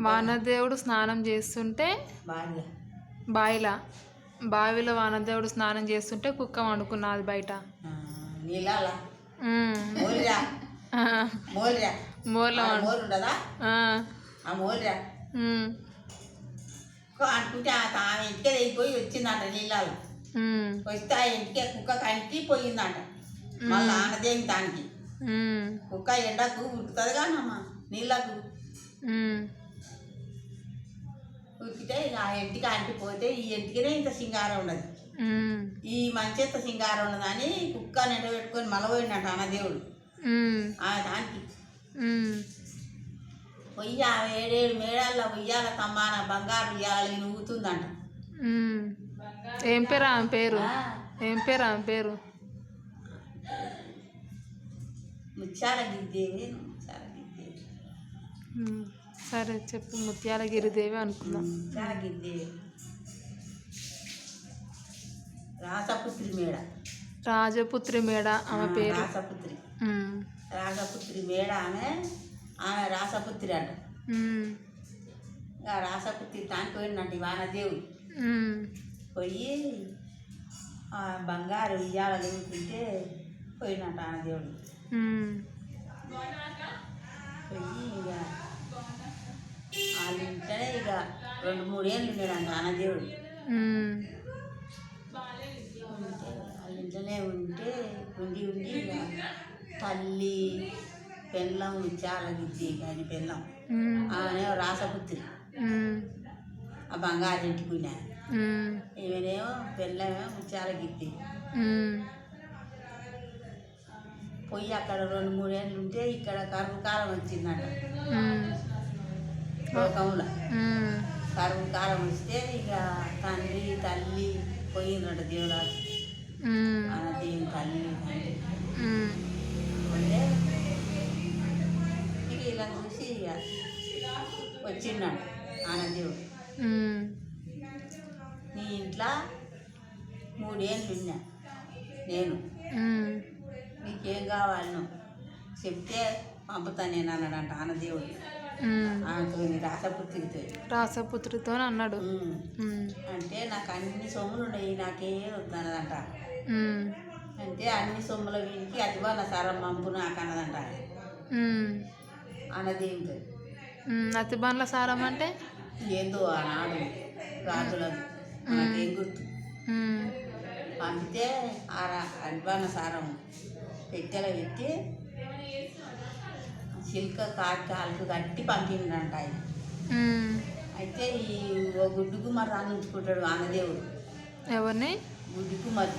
వానదేవుడు స్నానం చేస్తుంటే బావిలా. బావిలో వానదేవుడు స్నానం చేస్తుంటే కుక్క వండుకున్నది బయట. అనుకుంటే ఆమె ఇంటికే వచ్చిందంట నీళ్ళలో వస్తే ఆ ఇంటికే కుక్క కంటి పోయిందంట. మళ్ళీ ఆనదేమి దానికి. కుక్క ఎండకు ఉడుతుంది కానమ్మా నీళ్ళకు. ఉతికితే ఇక ఆ ఇంటికి అంటిపోతే ఈ ఇంటికినే ఇంత సింగారం ఉండదు ఉమ్, ఈ మంచెత్త సింగారం ఉన్నదని కుక్క నిండ పెట్టుకొని మలపోయినట్టు అన్నదేవుడు ఆ దానికి. పొయ్యి ఆ ఏడేడు మేడాల ఉయ్యాల తమ్మాన బంగారు ఉయ్యాల నూగుతుందంట. ఉమ్. ఏం పేరు ఆమె పేరు? ఏం పేరు ఆమె పేరు? ముత్యాల గిద్దేవి ముత్యాల గిద్దేవి ఉమ్, సరే చెప్పు ముత్యాల గిరిదేవి అనుకుందాం ముత్యాల గిద్దేవి రాసపుత్రి మేడ రాజపుత్రి మేడ ఆమె పేరు. రాసపుత్రి ఉమ్, రాసపుత్రి మేడ ఆమె ఆమె రాసపుత్రి అంట. రాసపుత్రి దానికి పోయిందంట వానదేవుడు ఉమ్, పోయి ఆ బంగారు ఉయ్యాల లేకుంటే పోయినట్ట ఆ ఇక వాళ్ళ ఇంట్లోనే ఇక రెండు మూడేళ్ళు ఆనదేవుడు. ఉమ్, ఉంటే వాళ్ళ ఇంట్లోనే ఉంటే ఉండి ఉండి ఇక తల్లి పెళ్ళం చాలా గిద్ది కానీ పెళ్ళం ఆమె రాసపుత్రి ఆ బంగారు ఇంటికి ఉన్నా ఉమ్, ఈమెనేమో పెళ్ళమేమో చాలా గిద్ది పోయి అక్కడ రెండు మూడేళ్ళు ఉంటే ఇక్కడ కరువు కాలం వచ్చిందట. లోకంలో. కరువు కాలం వస్తే ఇక తండ్రి తల్లి పోయిందట దేవుడు ఉమ్, మన దేవుని తల్లి తండ్రి ఉమ్, పోతే ఇక ఇలా చూసి ఇక వచ్చిండట ఆనదేవుడు నీ ఇంట్లో మూడేళ్ళు ఉన్నా నేను. నీకేం కావాలను చెప్తే పంపుతా నేను అన్నాడంట ఆనదేవుడు. ఆమెతో రాసపుత్రితో. రాసపుత్రితో అన్నాడు. అంటే నాకు అన్ని సొమ్ములు ఉన్నాయి నాకే వద్దన్నదంట అంటే అన్ని సొమ్ముల వీడికి అతివాన సారం పంపు నాకు అన్నదంట ఉమ్. అతి బండ్ల సారం అంటే? ఏందో ఆనాడు రాజులకు నాకేం గుర్తు? పంపితే ఆ అడ్వాన సారం పెట్టెలో పెట్టి చిలుక కాకి కాలుకు కట్టి పంపిండంట ఆయన. అయితే ఈ ఓ గుడ్డుకు మరి రాని ఉంచుకుంటాడు ఆనదేవుడు ఎవరిని గుడ్డుకు మరి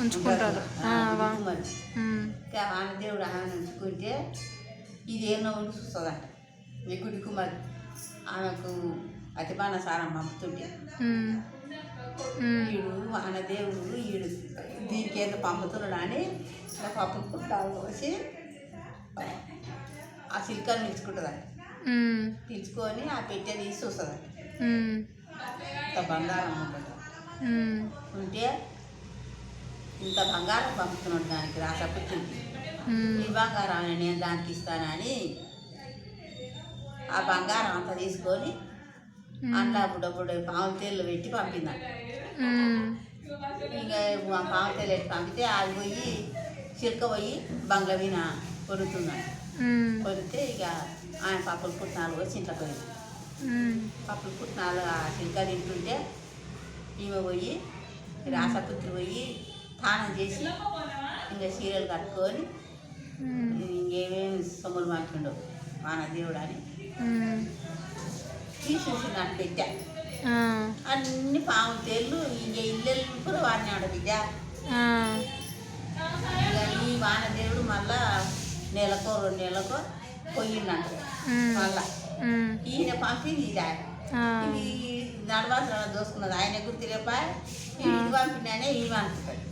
ఉంచుకుంటాడు ఆ, వా- గుడ్డుకు మరి ఉమ్, ఇంకా ఆనదేవుడు ఆమె ఉంచుకుంటే ఇది ఏమో ఉండి చూస్తుందంట. ఈ గుడికి మరి ఆమెకు అతిపాన సారం పంపుతుంటే. ఈడు వానదేవుడు ఈడు దీనికి ఏదో పంపుతున్నాడు అని ఇలా పప్పు కుట్టాలు పోసి ఆ సిల్కని నిలుచుకుంటుందంట. ఉమ్, తీసుకొని ఆ పెట్టె తీసి ఉమ్, ఇంత బంగారం ఉంటుంది ఉంటే ఇంత బంగారం పంపుతున్నాడు దానికి ఉమ్, ఈ బంగారం నేను దానికి ఇస్తానని ఆ బంగారం అంతా తీసుకొని అంతా బుడ్డబుడ్డ పాము తేళ్ళు పెట్టి పంపిందంట ఇంకా పాము తేలు పెట్టి పంపితే అది పోయి చిలుక పోయి బంగ్లా మీద ఉమ్, కొరితే ఇక ఆయన పప్పుల పుట్నాలు వచ్చి ఇంట్లో పోయింది. పప్పుల పుట్నాలు ఆ చిలుక తింటుంటే ఈమె పోయి రాసపుత్రి పోయి స్నానం చేసి ఇంకా చీరలు కట్టుకొని ఇంకేమేమి సొమ్ములు పంపిండు మన దేవుడు అని. తీసేసి నాకు పెట్టా అన్ని పాము తేళ్ళు ఇంక ఇల్లు కూడా వాడినాడు బిడ్డ. ఈ వానదేవుడు మళ్ళా నెలకో రెండు నెలకో పోయిందంట మళ్ళా. ఈయన పంపింది ఇది. ఆయన ఆ, ఇది నడవాల్సిన దోసుకున్నది. ఆయన గుర్తు రేప ఇది పంపినానే ఈమె అనుకుంటాడు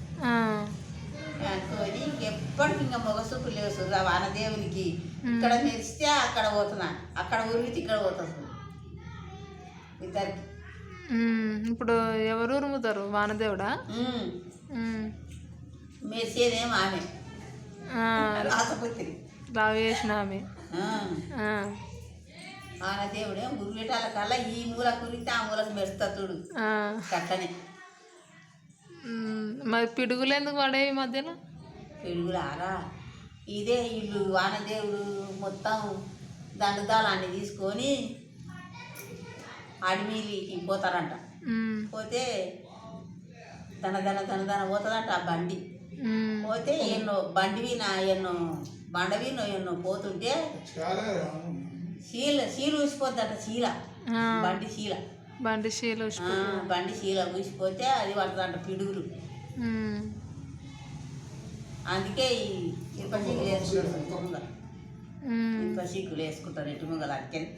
అనుకొని ఇంకెప్పటికి ఇంకా మొగ సూపు లేవు వానదేవునికి ఇక్కడ మెరిస్తే అక్కడ పోతున్నా. అక్కడ ఉరిగితే ఇక్కడ పోతుంది ఇద్దరికి. ఇప్పుడు ఎవరు ఉరుముతారు? వానదేవుడా? మెరిసేదేమో ఆమె రాసపుత్రి లావు చేసిన ఆమె ఆ, ఆ, ఆ. వాన దేవుడే ఉరిగేటాల కల్లా ఈ మూల కురిగితే ఆ మూలకు మెరుస్తా చూడు. కట్టనే. మరి పిడుగులు ఎందుకు పడేవి మధ్యలో? పిడుగులారా ఇదే ఇల్లు వానదేవుడు మొత్తం దండదాలాన్ని తీసుకొని అడవికి పోతారంట. పోతే దన దన దన దన పోతుందంట ఆ బండి. పోతే ఎన్నో బండివి నా ఎన్నో బండవి ఎన్నో పోతుంటే శీల శీల ఊసిపోద్దట శీల. బండి శీల బండి శీలు బండి శీల ఊసిపోతే అది పడుతుందంట పిడుగులు. ఉమ్, అందుకే ఈ ఇనుప సీకులు వేసుకుంటారు. ఇనుప సీకులు వేసుకుంటారు ఎటు ముంగల అక్కని.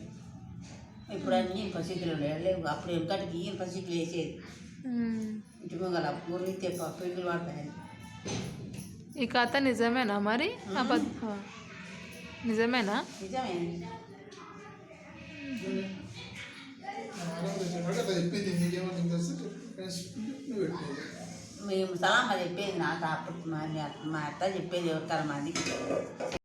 ఇప్పుడు అన్నీ సీకులు లేవు. అప్పుడు వెనకటికి ఇనుప సీకులు వేసేది. ఇటు ముంగల మురిగితే పిడుగులు పడతాయి ఈ కథ నిజమేనా మరి? నిజమేనా? నిజమే. మేము. సలామా చెప్పేది నాకు అప్పుడు మా మా అత్త చెప్పేది ఎవరికన్నా మందికి